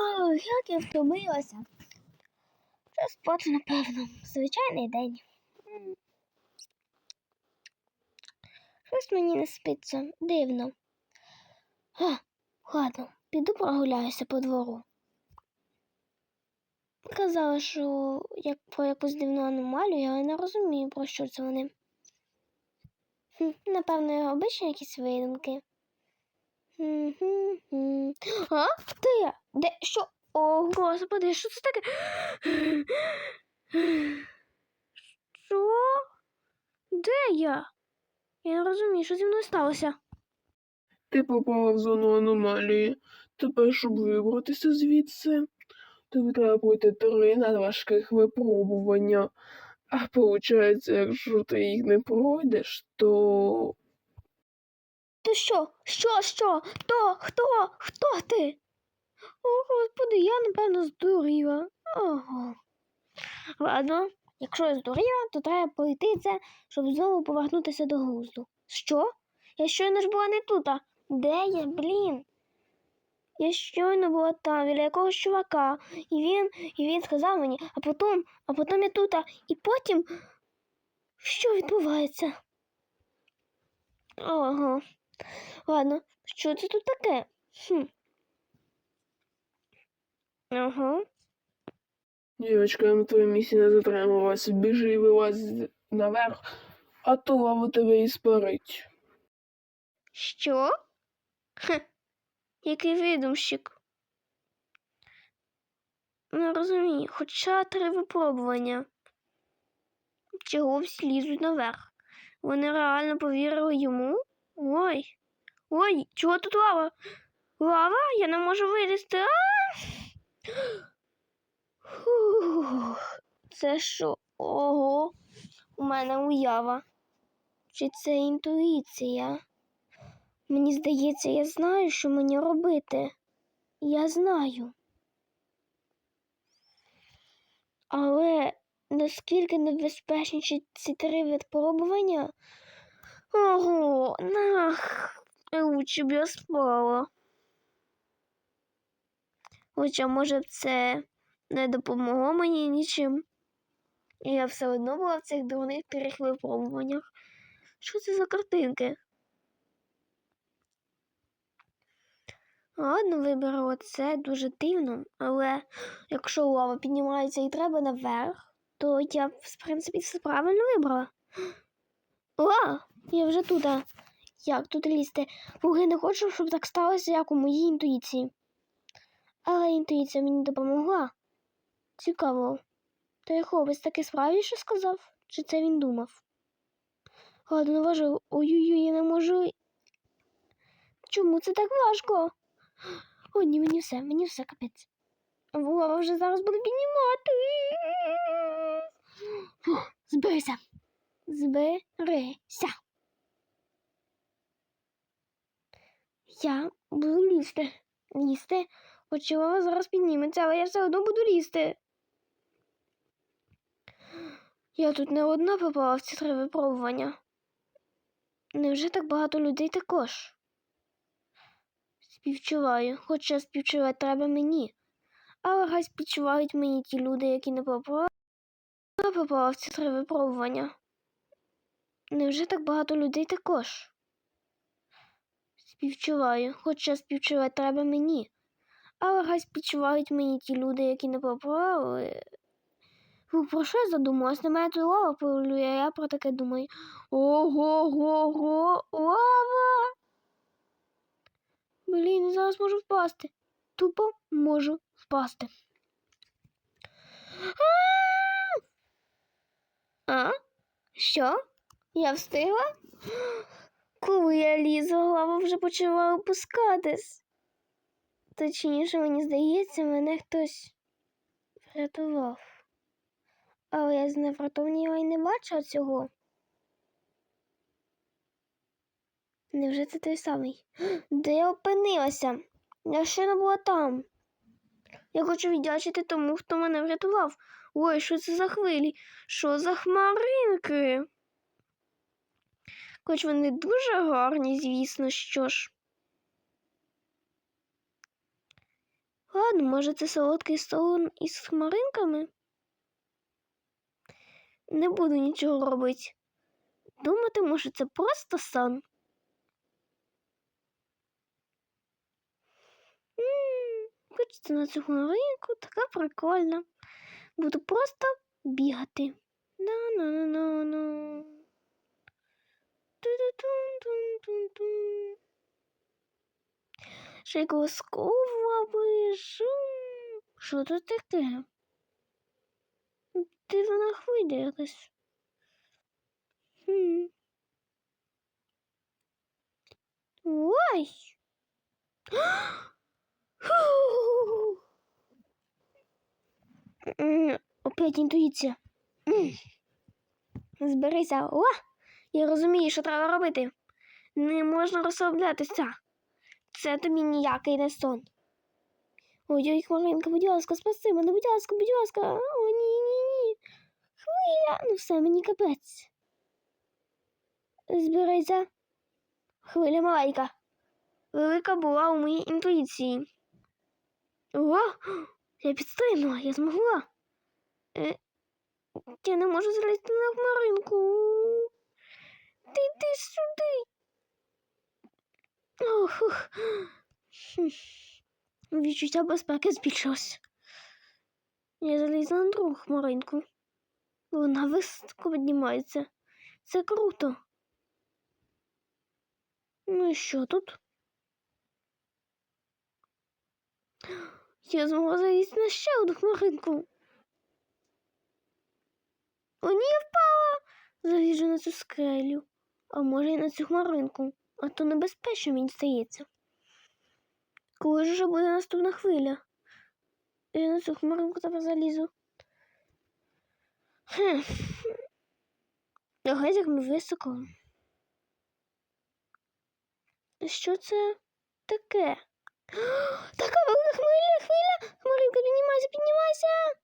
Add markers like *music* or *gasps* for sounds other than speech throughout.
Ох, як я втомилася. Вже спати, напевно. Звичайний день. Щось мені не спиться. Дивно. А, ладно, піду прогуляюся по двору. Казали, що як про якусь дивну аномалію, але не розумію, про що це вони. Хм, напевно, обичні якісь видумки. А? Де? Де? Що? О, господи, що це таке? Що? Де я? Я не розумію, що зі мною сталося. Ти попала в зону аномалії. Тепер, щоб вибратися звідси, тобі треба пройти три надважких випробування. А виходить, якщо ти їх не пройдеш, то То що? Що, що? Хто? Хто? Хто ти? О, господи, я напевно здуріла. Ого. Ладно, якщо я здуріла, то треба це, щоб знову повернутися до глузду. Що? Я щойно ж була не тут. Де я, блін? Я щойно була там біля якогось чувака, і він, і він сказав мені, а потім, а потім я тут, і потім. Що відбувається? Ого. Ладно, що це тут таке? Хм. Ага. дівчинка, я на твоїй місці не затримувалася. Біжи і вилазь наверх, а то лава тебе і спарить. Що? Хе. Який видумщик? Не розумію, хоча три випробування. Чого всі лізуть наверх? Вони реально повірили йому? Ой. Ой, чого тут лава? Лава? Я не можу вилізти. Фух. Це що? Ого. У мене уява. Чи це інтуїція? Мені здається, я знаю, що мені робити. Я знаю. Але наскільки небезпечніші ці три випробування? Ого, нах, лучше б я спала. Хоча, може б це не допомогло мені нічим. І я все одно була в цих дурних трьох випробуваннях. Що це за картинки? Ладно, виберу оце дуже дивно, але якщо лава піднімається і треба наверх, то я, в принципі, все правильно вибрала. *gasps* О, я вже тут. а. Як тут лізти? Луги не хочу, щоб так сталося, як у моїй інтуїції. Але інтуїція мені допомогла. Цікаво. Той хлопець таки справді що сказав? Чи це він думав? Ладно, не. Ой-ой-ой, я не можу. Чому це так важко? О, ні, мені все, мені все капець. Вова вже зараз буде піднімати. Фух, зберися. Зберися. Я буду лізти. Лізти. Хоч Вова зараз підніметься, але я все одно буду лізти. Я тут не одна попала в ці три випробування. Невже так багато людей також? Співчуваю, хоча співчувати треба мені. Але хай співчувають мені ті люди, які не попали, не попали в ці три випробування. Невже так багато людей також? Співчуваю, хоча співчувати треба мені. Але хай співчувають мені ті люди, які не попали. Фу, Про що я задумалась? На мене тут лава полює, а я про таке думаю. Ого-го-го, лава! Блін, зараз можу впасти. Тупо можу впасти. А? Що? Я встигла? Коли я лізу, голова вже почала опускатись. Точніше, мені здається, мене хтось врятував. Але я з неврятовнього і не бачила цього. Невже це той самий? *gasps* Де я опинилася? Я ще не була там. Я хочу віддячити тому, хто мене врятував. Ой, що це за хвилі? Що за хмаринки? Хоч вони дуже гарні, звісно, що ж. Ладно, може це солодкий сон із хмаринками? Не буду нічого робити. Думатиму, що це просто сон. Хочеться на цю хмаринку, така прикольна. Буду просто бігати. На-на-на-на-на. Шейковскова вижу. Що тут таке? Дивна хвиля якась. Хм. Ой. *gasps* Опять інтуїція. Зберися. О! Я розумію, що треба робити. Не можна розслаблятися. Це тобі ніякий не сон. Ой, Хмаринка, будь ласка, спаси мене, будь ласка, будь ласка. О, ні, ні, ні. Хвиля. Ну все, мені капець. Збирайся. Хвиля маленька. Велика була у моїй інтуїції. О, я підстрибнула, я змогла. Е, я не можу залізти на хмаринку. Ти йди сюди. Ох. Відчуття безпеки збільшилось. Я залізла на другу хмаринку. Вона високо піднімається. Це круто. Ну і що тут? Я змогла залізти на ще одну хмаринку. О, ні, я впала. Заліжу на цю скелю. А може і на цю хмаринку. А то небезпечно, мені здається. Коли ж вже буде наступна хвиля? Я на цю хмаринку тепер залізу. Хм. Ось як ми високо. Що це таке? Така велика хвиля, хвиля! Хмаринка, піднімайся, піднімайся!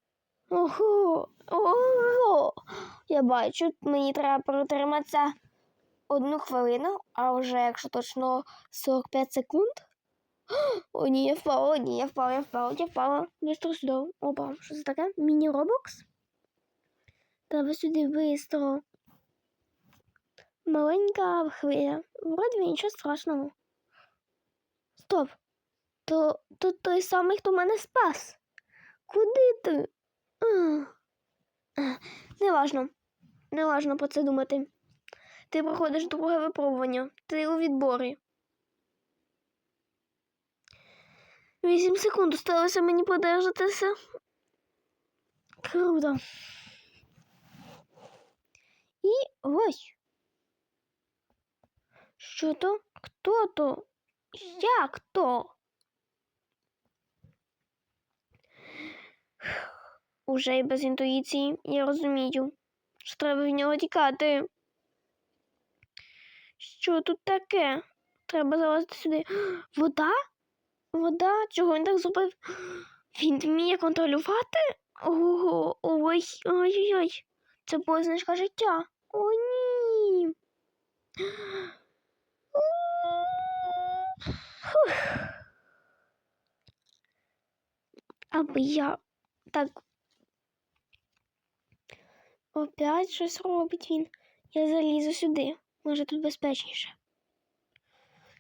Ого, ого! Я бачу, мені треба протриматися одну хвилину, а вже якщо точно 45 секунд. *gasps* О, ні, я впала, ні, я впала, я впала, я впала. Быстро сюди. Опа, що це таке? Міні-робокс? Треба сюди быстро. Маленька хвиля. Вроді нічого страшного. Стоп. То, то той самий, хто мене спас. Куди ти? Неважно. Неважно про це думати. Ти проходиш друге випробування. Ти у відборі. Вісім секунд осталося мені подержатися. Круто. І ось. Що то? Хто то? Як то? Уже й без інтуїції я розумію, що треба від нього тікати. Що тут таке? Треба залазити сюди. *gasps* Вода? Вода? Чого він так зробив? *gasps* Він вміє контролювати? Ого, ой, ой-ой-ой. Це позначка життя. О, ні. *gasps* Фух. Аби я так. Опять щось робить він. Я залізу сюди. Може тут безпечніше.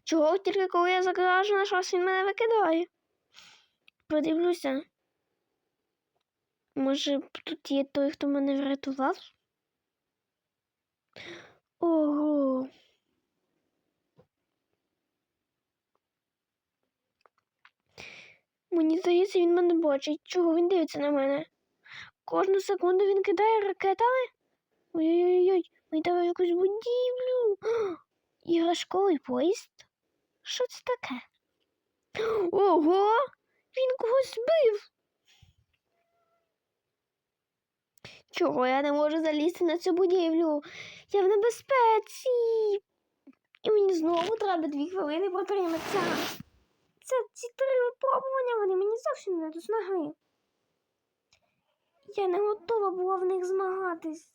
Чого тільки коли я закражу на щось він мене викидає? Подивлюся. Може, тут є той, хто мене врятував? Ого. Мені здається, він мене бачить. Чого він дивиться на мене? Кожну секунду він кидає ракетами. Ой-ой-ой, треба в якусь будівлю. *gasps* Іграшковий поїзд? Що це таке? *gasps* Ого! Він когось збив. Чого я не можу залізти на цю будівлю? Я в небезпеці. І мені знову треба дві хвилини протриматися. Це ці три випробування, вони мені зовсім не до снаги. Я не готова була в них змагатись.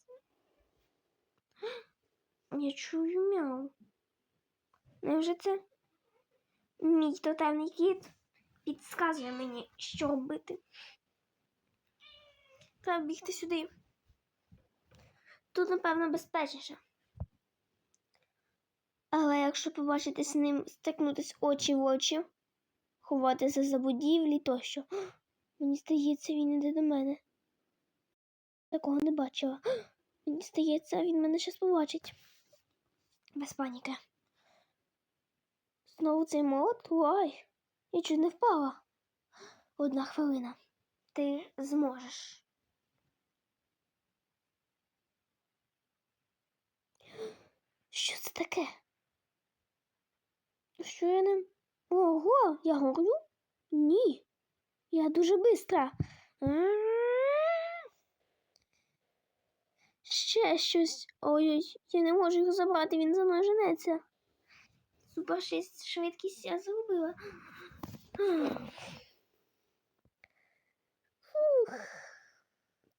Я чую мяу. Невже це мій тотемний кіт? підказує мені, що робити. Треба бігти сюди. Тут, напевно, безпечніше. Але якщо побачити з ним стикнутись очі в очі, ховатися за будівлі тощо, *gasps* мені здається, він іде до мене. Такого не бачила. *gasps* Мені здається, він мене щас побачить. Без паніки. Знову цей молот? Ой, я чуть не впала. Одна хвилина. Ти зможеш. Що це таке? Що я не. Ого, я горю? Ні. Я дуже бистра. Ще щось. Ой-ой, я не можу його забрати, він за мною женеться. Супер 6 швидкість я зробила. Фух.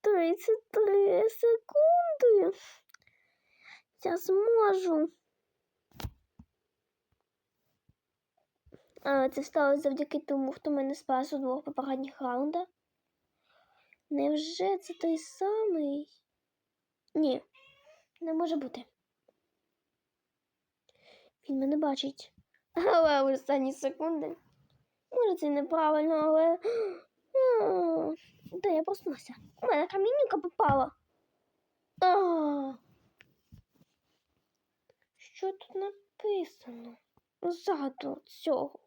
33 секунди. Я зможу. А, це сталося завдяки тому, хто мене спас у двох попередніх раундах. Невже це той самий? Ні, не може бути. Він мене бачить. Але в останні секунди. Може, це неправильно, але. Де я проснулася? У мене камінюка попала. Що тут написано? Ззаду цього.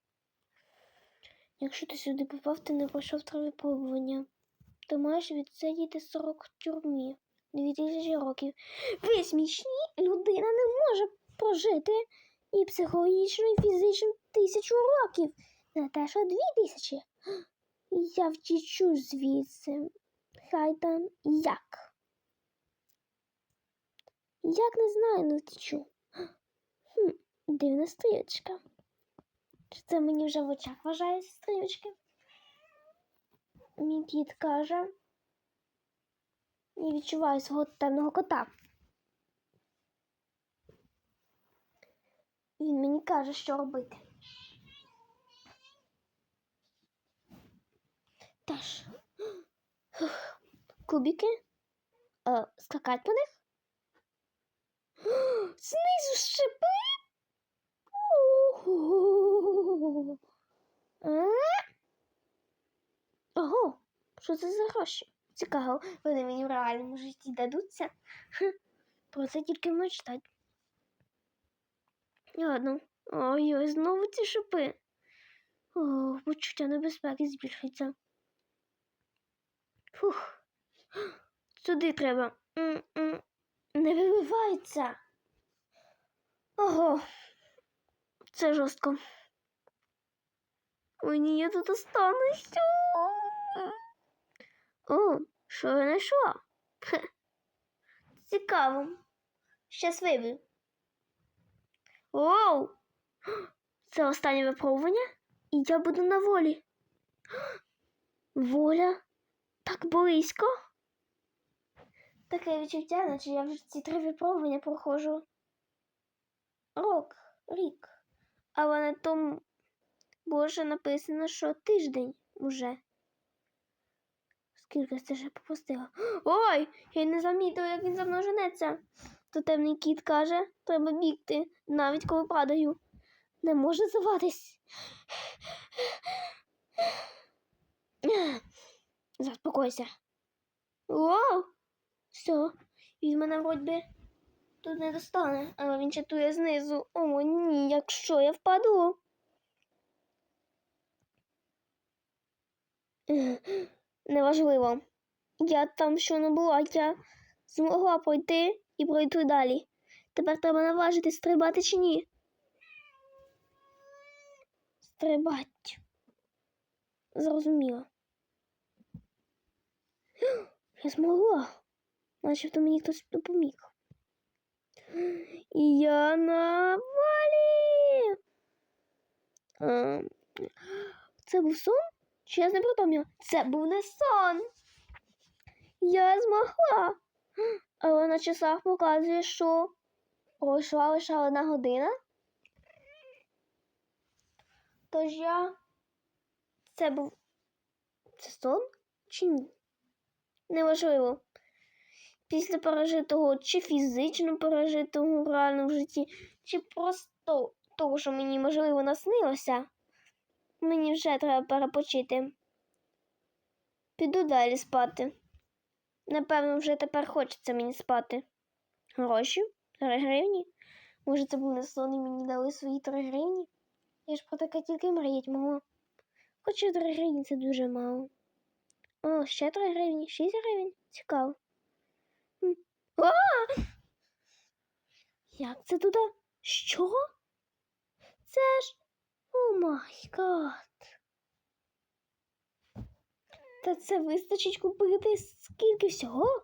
Якщо ти сюди попав, ти не пройшов три випробування. Ти маєш відсидіти 40 в тюрмі. 2000 років. Ви смішні, людина не може прожити і психологічно, і фізично тисячу років. Не те, що дві тисячі. *gasps* Я втічу звідси. Хай там як. Як не знаю, не втічу. *gasps* Хм, дивна стрілочка. Чи це мені вже в очах вважається стрілочки? Мій кіт каже. Я відчуваю свого темного кота. Він мені каже, що робити. Тож, фух, кубики, е, скакати по них. Знизу щепи. Ого, що це за гроші? Цікаво, вони мені в реальному житті дадуться. Про це тільки мечтать. Ладно. Ой-ой, знову ці шипи. О, почуття небезпеки збільшується. Фух. Сюди треба. М-м. Не вибивається. Ого. Це жорстко. Ой, ні, я тут остануся. О, що я знайшла? Цікаво. Щас вибив. Оу! Це останнє випробування, і я буду на волі. Воля так близько. Таке відчуття, наче я вже ці три випробування проходжу рок, рік. Але на тому боже написано, що тиждень уже. Скільки це вже пропустила? Ой! Я не замітила, як він за мною женеться. То темний кіт каже, треба бігти, навіть коли падаю. Не може здаватись. Заспокойся. Воу! Все, він мене вроді тут не достане, але він чатує знизу. О, ні, якщо я впаду. Неважливо. Я там що не була, я змогла пройти і пройти далі. Тепер треба наважити, стрибати чи ні. Стрибать. Зрозуміло. *gasps* Я змогла. Начебто мені хтось допоміг. І я на валі. А, це був сон? Чи я знепритомніла? Це був не сон. Я змогла. Але на часах показує, що пройшла лише одна година. Тож я це був це сон чи ні? Неважливо. Після пережитого чи фізично пережитого в реальному житті, чи просто того, що мені можливо наснилося, мені вже треба перепочити. Піду далі спати. Напевно, вже тепер хочеться мені спати. Гроші? Три гривні? Може, це був не сон і мені дали свої три гривні? Я ж про таке тільки мріять могла. Хоча три гривні це дуже мало. О, ще три гривні, шість гривень. Цікаво. А! Як це туди? Що? Це ж. О май гад. Та це вистачить купити скільки всього?